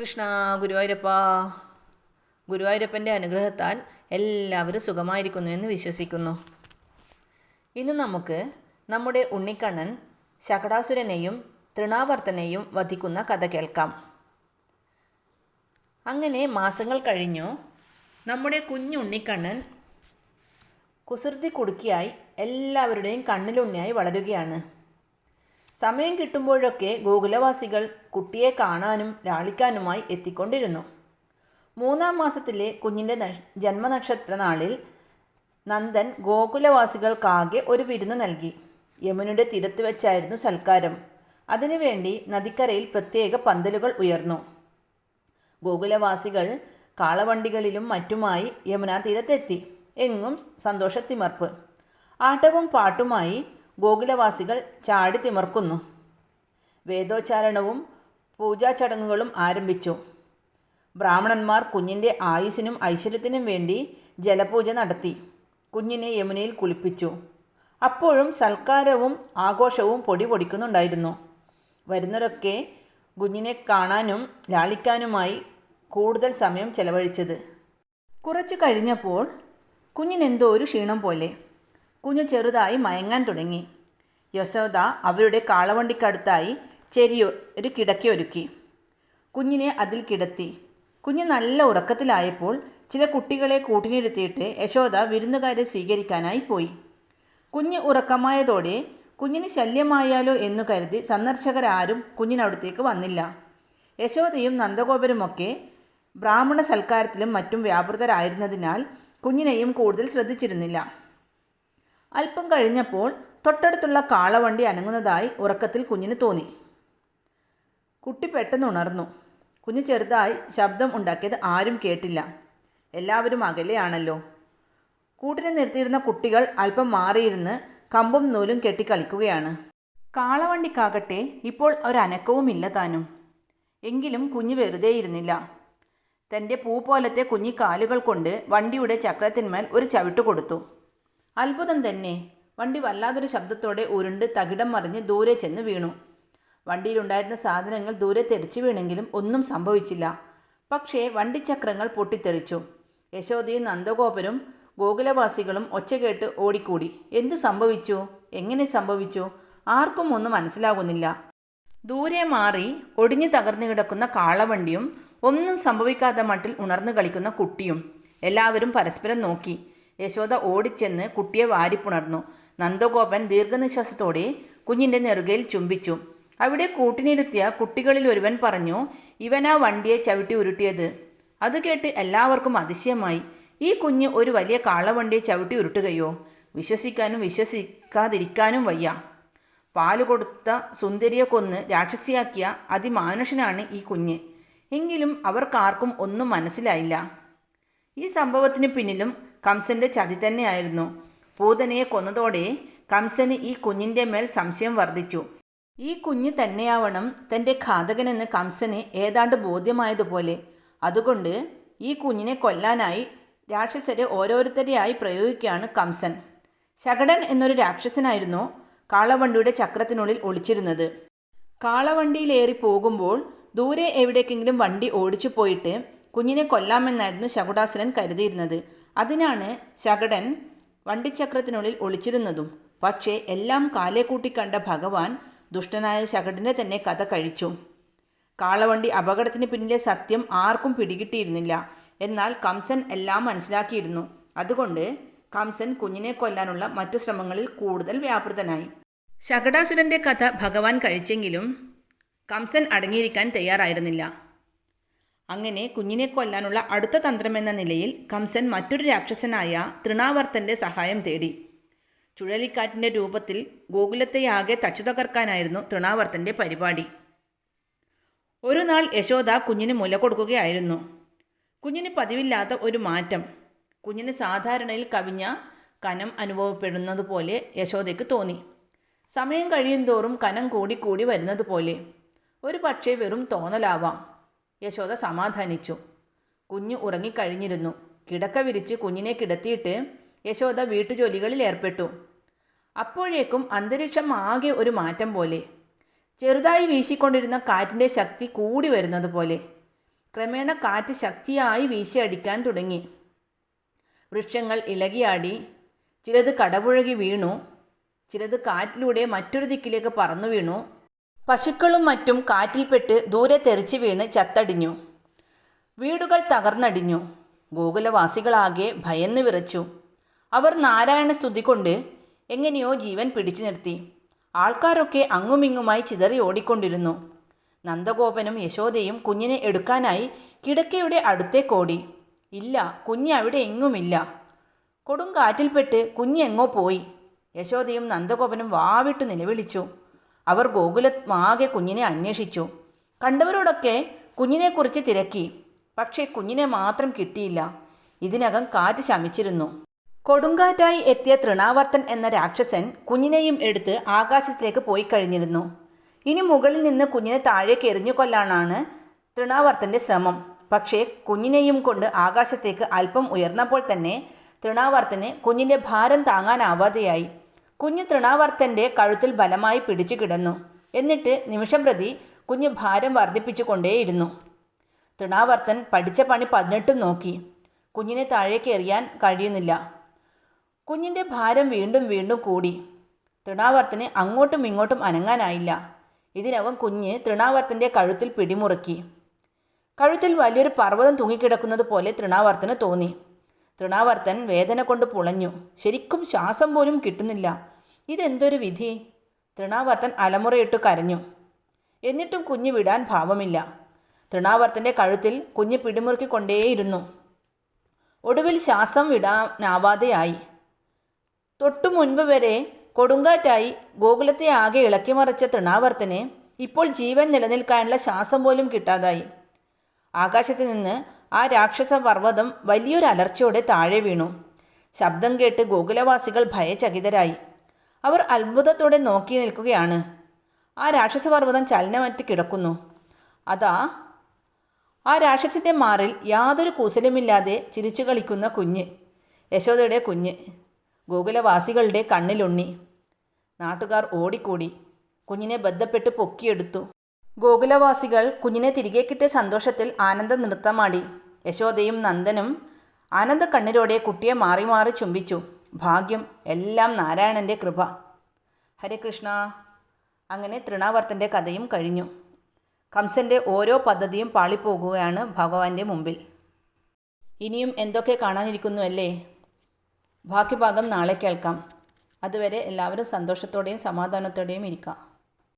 കൃഷ്ണ ഗുരുവായൂരപ്പ. ഗുരുവായൂരപ്പന്റെ അനുഗ്രഹത്താൽ എല്ലാവരും സുഖമായിരിക്കുന്നു എന്ന് വിശ്വസിക്കുന്നു. ഇന്ന് നമുക്ക് നമ്മുടെ ഉണ്ണിക്കണ്ണൻ ശകടാസുരനെയും തൃണാവർത്തനെയും വധിക്കുന്ന കഥ കേൾക്കാം. അങ്ങനെ മാസങ്ങൾ കഴിഞ്ഞു. നമ്മുടെ കുഞ്ഞുണ്ണിക്കണ്ണൻ കുസൃതി കുടുക്കിയായി എല്ലാവരുടെയും കണ്ണിലുണ്ണിയായി വളരുകയാണ്. സമയം കിട്ടുമ്പോഴൊക്കെ ഗോകുലവാസികൾ കുട്ടിയെ കാണാനും ലാളിക്കാനുമായി എത്തിക്കൊണ്ടിരുന്നു. മൂന്നാം മാസത്തിലെ കുഞ്ഞിന്റെ ജന്മനക്ഷത്ര നാളിൽ നന്ദൻ ഗോകുലവാസികൾക്കാകെ ഒരു വിരുന്ന് നൽകി. യമുനയുടെ തീരത്ത് വെച്ചായിരുന്നു സൽക്കാരം. അതിനുവേണ്ടി നദിക്കരയിൽ പ്രത്യേക പന്തലുകൾ ഉയർന്നു. ഗോകുലവാസികൾ കാളവണ്ടികളിലും മറ്റുമായി യമുനാ തീരത്തെത്തി എങ്ങും സന്തോഷത്തിമർപ്പ്. ആട്ടവും പാട്ടുമായി ഗോകുലവാസികൾ ചാടി തിമർക്കുന്നു. വേദോച്ചാരണവും പൂജാചടങ്ങുകളും ആരംഭിച്ചു. ബ്രാഹ്മണന്മാർ കുഞ്ഞിന്റെ ആയുസ്സിനും ഐശ്വര്യത്തിനും വേണ്ടി ജലപൂജ നടത്തി. കുഞ്ഞിനെ യമുനയിൽ കുളിപ്പിച്ചു. അപ്പോഴും സൽക്കാരവും ആഘോഷവും പൊടി പൊടിക്കുന്നുണ്ടായിരുന്നു. വരുന്നവരൊക്കെ കുഞ്ഞിനെ കാണാനും ലാളിക്കാനുമായി കൂടുതൽ സമയം ചെലവഴിച്ചത്. കുറച്ചു കഴിഞ്ഞപ്പോൾ കുഞ്ഞിനെന്തോ ഒരു ക്ഷീണം പോലെ. കുഞ്ഞ് ചെറുതായി മയങ്ങാൻ തുടങ്ങി. യശോദ അവരുടെ കാളവണ്ടിക്കടുത്തായി ചെറിയ ഒരു കിടക്കി ഒരുക്കി. കുഞ്ഞിനെ അതിൽ കിടത്തി. കുഞ്ഞ് നല്ല ഉറക്കത്തിലായപ്പോൾ ചില കുട്ടികളെ കൂട്ടിനിരുത്തിയിട്ട് യശോദ വിരുന്നുകാരെ സ്വീകരിക്കാനായി പോയി. കുഞ്ഞ് ഉറക്കമായതോടെ കുഞ്ഞിന് ശല്യമായാലോ എന്നു കരുതി സന്ദർശകരാരും കുഞ്ഞിനടുത്തേക്ക് വന്നില്ല. യശോദയും നന്ദഗോപരുമൊക്കെ ബ്രാഹ്മണ സൽക്കാരത്തിലും മറ്റും വ്യാപൃതരായിരുന്നതിനാൽ കുഞ്ഞിനെയും കൂടുതൽ ശ്രദ്ധിച്ചിരുന്നില്ല. അല്പം കഴിഞ്ഞപ്പോൾ തൊട്ടടുത്തുള്ള കാളവണ്ടി അനങ്ങുന്നതായി ഉറക്കത്തിൽ കുഞ്ഞിന് തോന്നി. കുട്ടി പെട്ടെന്ന് ഉണർന്നു. കുഞ്ഞ് ചെറുതായി ശബ്ദം ഉണ്ടാക്കിയത് ആരും കേട്ടില്ല. എല്ലാവരും അകലെയാണല്ലോ കൂട്ടിനെ നിർത്തിയിരുന്ന കുട്ടികൾ അല്പം മാറിയിരുന്ന് കമ്പും നൂലും കെട്ടി കളിക്കുകയാണ്. കാളവണ്ടിക്കാകട്ടെ ഇപ്പോൾ ഒരനക്കവുമില്ല താനും. എങ്കിലും കുഞ്ഞ് വെറുതെയിരുന്നില്ല തന്റെ പൂ പോലത്തെ കുഞ്ഞി കാലുകൾ കൊണ്ട് വണ്ടിയുടെ ചക്രത്തിന്മേൽ ഒരു ചവിട്ട് കൊടുത്തു. അത്ഭുതം തന്നെ. വണ്ടി വല്ലാതൊരു ശബ്ദത്തോടെ ഉരുണ്ട് തകിടം മറിഞ്ഞ് ദൂരെ ചെന്ന് വീണു. വണ്ടിയിലുണ്ടായിരുന്ന സാധനങ്ങൾ ദൂരെ തെറിച്ചു വീണെങ്കിലും ഒന്നും സംഭവിച്ചില്ല. പക്ഷേ വണ്ടിച്ചക്രങ്ങൾ പൊട്ടിത്തെറിച്ചു. യശോദയും നന്ദഗോപരും ഗോകുലവാസികളും ഒച്ച കേട്ട് ഓടിക്കൂടി. എന്തു സംഭവിച്ചു? എങ്ങനെ സംഭവിച്ചു? ആർക്കും ഒന്നും മനസ്സിലാകുന്നില്ല. ദൂരെ മാറി ഒടിഞ്ഞു തകർന്നു കിടക്കുന്ന കാളവണ്ടിയും ഒന്നും സംഭവിക്കാത്ത മട്ടിൽ ഉണർന്നു കളിക്കുന്ന കുട്ടിയും എല്ലാവരും പരസ്പരം നോക്കി. യശോദ ഓടിച്ചെന്ന് കുട്ടിയെ വാരിപ്പുണർന്നു. നന്ദഗോപൻ ദീർഘനിശ്വാസത്തോടെ കുഞ്ഞിന്റെ നെറുകയിൽ ചുംബിച്ചു. അവിടെ കൂട്ടിനിരുത്തിയ കുട്ടികളിൽ ഒരുവൻ പറഞ്ഞു ഇവനാ വണ്ടിയെ ചവിട്ടി ഉരുട്ടിയത്. അത് കേട്ട് എല്ലാവർക്കും അതിശയമായി. ഈ കുഞ്ഞ് ഒരു വലിയ കാളവണ്ടിയെ ചവിട്ടി ഉരുട്ടുകയോ? വിശ്വസിക്കാനും വിശ്വസിക്കാതിരിക്കാനും വയ്യ. പാൽ കൊടുത്ത സുന്ദരിയെ കൊന്ന് രാക്ഷസിയാക്കിയ അതിമാനുഷനാണ് ഈ കുഞ്ഞ്. എങ്കിലും അവർക്കാർക്കും ഒന്നും മനസ്സിലായില്ല. ഈ സംഭവത്തിന് പിന്നിലും കംസന്റെ ചതി തന്നെയായിരുന്നു. പൂതനയെ കൊന്നതോടെ കംസന് ഈ കുഞ്ഞിന്റെ മേൽ സംശയം വർദ്ധിച്ചു. ഈ കുഞ്ഞ് തന്നെയാവണം തന്റെ ഘാതകനെന്ന് കംസന് ഏതാണ്ട് ബോധ്യമായതുപോലെ. അതുകൊണ്ട് ഈ കുഞ്ഞിനെ കൊല്ലാനായി രാക്ഷസരെ ഓരോരുത്തരെയായി പ്രയോഗിക്കുകയാണ് കംസൻ. ശകടൻ എന്നൊരു രാക്ഷസനായിരുന്നു കാളവണ്ടിയുടെ ചക്രത്തിനുള്ളിൽ ഒളിച്ചിരുന്നത്. കാളവണ്ടിയിലേറി പോകുമ്പോൾ ദൂരെ എവിടേക്കെങ്കിലും വണ്ടി ഓടിച്ചു പോയിട്ട് കുഞ്ഞിനെ കൊല്ലാമെന്നായിരുന്നു ശകുടാസുരൻ കരുതിയിരുന്നത്. അതിനാണ് ശകടൻ വണ്ടിച്ചക്രത്തിനുള്ളിൽ ഒളിച്ചിരുന്നതും. പക്ഷേ എല്ലാം കാലേ കൂട്ടി കണ്ട ഭഗവാൻ ദുഷ്ടനായ ശകടനെ തന്നെ കഥ കഴിച്ചു. കാളവണ്ടി അപകടത്തിന് പിന്നിലെ സത്യം ആർക്കും പിടികിട്ടിയിരുന്നില്ല. എന്നാൽ കംസൻ എല്ലാം മനസ്സിലാക്കിയിരുന്നു. അതുകൊണ്ട് കംസൻ കുഞ്ഞിനെ കൊല്ലാനുള്ള മറ്റു ശ്രമങ്ങളിൽ കൂടുതൽ വ്യാപൃതനായി. ശകടാസുരന്റെ കഥ ഭഗവാൻ കഴിച്ചെങ്കിലും കംസൻ അടങ്ങിയിരിക്കാൻ തയ്യാറായിരുന്നില്ല. അങ്ങനെ കുഞ്ഞിനെ കൊല്ലാനുള്ള അടുത്ത തന്ത്രമെന്ന നിലയിൽ കംസൻ മറ്റൊരു രാക്ഷസനായ തൃണാവർത്തന്റെ സഹായം തേടി. ചുഴലിക്കാറ്റിന്റെ രൂപത്തിൽ ഗോകുലത്തെയാകെ തച്ചു തകർക്കാനായിരുന്നു തൃണാവർത്തന്റെ പരിപാടി. ഒരു നാൾ യശോദ കുഞ്ഞിന് മുല കൊടുക്കുകയായിരുന്നു. കുഞ്ഞിന് പതിവില്ലാത്ത ഒരു മാറ്റം. കുഞ്ഞിന് സാധാരണയിൽ കവിഞ്ഞ കനം അനുഭവപ്പെടുന്നത് പോലെ യശോദയ്ക്ക് തോന്നി. സമയം കഴിയും തോറും കനം കൂടി കൂടി വരുന്നത് പോലെ ഒരു പക്ഷേ വെറും തോന്നലാവാം. യശോദ സമാധാനിച്ചു. കുഞ്ഞ് ഉറങ്ങിക്കഴിഞ്ഞിരുന്നു. കിടക്ക വിരിച്ച് കുഞ്ഞിനെ കിടത്തിയിട്ട് യശോദ വീട്ടുജോലികളിൽ ഏർപ്പെട്ടു. അപ്പോഴേക്കും അന്തരീക്ഷം ആകെ ഒരു മാറ്റം പോലെ. ചെറുതായി വീശിക്കൊണ്ടിരുന്ന കാറ്റിന്റെ ശക്തി കൂടി വരുന്നത് പോലെ. ക്രമേണ കാറ്റ് ശക്തിയായി വീശിയടിക്കാൻ തുടങ്ങി. വൃക്ഷങ്ങൾ ഇളകിയാടി ചിലത് കടപുഴകി വീണു ചിലത് കാറ്റിലൂടെ മറ്റൊരു ദിക്കിലേക്ക് പറന്നു വീണു പശുക്കളും മറ്റും കാറ്റിൽപ്പെട്ട് ദൂരെ തെറിച്ച് വീണ് ചത്തടിഞ്ഞു. വീടുകൾ തകർന്നടിഞ്ഞു. ഗോകുലവാസികളാകെ ഭയന്ന് വിറച്ചു. അവർ നാരായണ സ്തുതി കൊണ്ട് എങ്ങനെയോ ജീവൻ പിടിച്ചു നിർത്തി. ആൾക്കാരൊക്കെ അങ്ങുമിങ്ങുമായി ചിതറി ഓടിക്കൊണ്ടിരുന്നു. നന്ദഗോപനും യശോദയും കുഞ്ഞിനെ എടുക്കാനായി കിടക്കയുടെ അടുത്തേക്കോടി ഇല്ല കുഞ്ഞ് അവിടെ എങ്ങുമില്ല. കൊടുങ്കാറ്റിൽപ്പെട്ട് കുഞ്ഞെങ്ങോ പോയി. യശോദയും നന്ദഗോപനും വാവിട്ടു നിലവിളിച്ചു. അവർ ഗോകുലമാകെ കുഞ്ഞിനെ അന്വേഷിച്ചു. കണ്ടവരോടൊക്കെ കുഞ്ഞിനെക്കുറിച്ച് തിരക്കി. പക്ഷേ കുഞ്ഞിനെ മാത്രം കിട്ടിയില്ല. ഇതിനകം കാറ്റ് ശമിച്ചിരുന്നു. കൊടുങ്കാറ്റായി എത്തിയ തൃണാവർത്തൻ എന്ന രാക്ഷസൻ കുഞ്ഞിനെയും എടുത്ത് ആകാശത്തിലേക്ക് പോയി കഴിഞ്ഞിരുന്നു. ഇനി മുകളിൽ നിന്ന് കുഞ്ഞിനെ താഴേക്ക് എറിഞ്ഞു കൊല്ലാനാണ് തൃണാവർത്തന്റെ ശ്രമം. പക്ഷേ കുഞ്ഞിനെയും കൊണ്ട് ആകാശത്തേക്ക് അല്പം ഉയർന്നപ്പോൾ തന്നെ തൃണാവർത്തന് കുഞ്ഞിന്റെ ഭാരം താങ്ങാനാവാതെയായി. കുഞ്ഞ് തൃണാവർത്തന്റെ കഴുത്തിൽ ബലമായി പിടിച്ചു കിടന്നു. എന്നിട്ട് നിമിഷം പ്രതി കുഞ്ഞ് ഭാരം വർദ്ധിപ്പിച്ചുകൊണ്ടേയിരുന്നു. തൃണാവർത്തൻ പഠിച്ച പണി പതിനെട്ടും നോക്കി. കുഞ്ഞിനെ താഴേക്ക് എറിയാൻ കഴിയുന്നില്ല. കുഞ്ഞിന്റെ ഭാരം വീണ്ടും വീണ്ടും കൂടി. തൃണാവർത്തന് അങ്ങോട്ടും ഇങ്ങോട്ടും അനങ്ങാനായില്ല. ഇതിനകം കുഞ്ഞ് തൃണാവർത്തന്റെ കഴുത്തിൽ പിടിമുറുക്കി. കഴുത്തിൽ വലിയൊരു പർവതം തൂങ്ങിക്കിടക്കുന്നത് പോലെ തൃണാവർത്തന് തോന്നി. തൃണാവർത്തൻ വേദന കൊണ്ട് പുളഞ്ഞു. ശരിക്കും ശ്വാസം പോലും കിട്ടുന്നില്ല. ഇതെന്തൊരു വിധി? തൃണാവർത്തൻ അലമുറയിട്ട് കരഞ്ഞു. എന്നിട്ടും കുഞ്ഞ് വിടാൻ ഭാവമില്ല. തൃണാവർത്തന്റെ കഴുത്തിൽ കുഞ്ഞ് പിടിമുറുക്കിക്കൊണ്ടേയിരുന്നു. ഒടുവിൽ ശ്വാസം വിടാനാവാതെയായി. തൊട്ടു മുൻപ് വരെ കൊടുങ്കാറ്റായി ഗോകുലത്തെ ആകെ ഇളക്കി മറിച്ച തൃണാവർത്തനെ ഇപ്പോൾ ജീവൻ നിലനിൽക്കാനുള്ള ശ്വാസം പോലും കിട്ടാതായി. ആകാശത്ത് നിന്ന് ആ രാക്ഷസ പർവതം വലിയൊരു അലർച്ചയോടെ താഴെ വീണു. ശബ്ദം കേട്ട് ഗോകുലവാസികൾ ഭയചകിതരായി. അവർ അത്ഭുതത്തോടെ നോക്കി നിൽക്കുകയാണ്. ആ രാക്ഷസപർവതം ചലനമറ്റ് കിടക്കുന്നു. അതാ ആ രാക്ഷസിന്റെ മാറിൽ യാതൊരു കൂസലുമില്ലാതെ ചിരിച്ചു കളിക്കുന്ന കുഞ്ഞ് യശോദയുടെ കുഞ്ഞ് ഗോകുലവാസികളുടെ കണ്ണിലുണ്ണി. നാട്ടുകാർ ഓടിക്കൂടി. കുഞ്ഞിനെ ബന്ധപ്പെട്ട് പൊക്കിയെടുത്തു. ഗോകുലവാസികൾ കുഞ്ഞിനെ തിരികെ കിട്ടിയ സന്തോഷത്തിൽ ആനന്ദ നൃത്തമാടി യശോദയും നന്ദനും ആനന്ദ കണ്ണിലൂടെ കുട്ടിയെ മാറി മാറി ചുംബിച്ചു. ഭാഗ്യം എല്ലാം നാരായണന്റെ കൃപ. ഹരേ കൃഷ്ണ. അങ്ങനെ തൃണാവർത്തന്റെ കഥയും കഴിഞ്ഞു. കംസന്റെ ഓരോ പദ്ധതിയും പാളിപ്പോകുകയാണ് ഭഗവാന്റെ മുമ്പിൽ. ഇനിയും എന്തൊക്കെ കാണാനിരിക്കുന്നു അല്ലേ ബാക്കി ഭാഗം നാളെ കേൾക്കാം. അതുവരെ എല്ലാവരും സന്തോഷത്തോടെയും സമാധാനത്തോടെയും ഇരിക്കാം.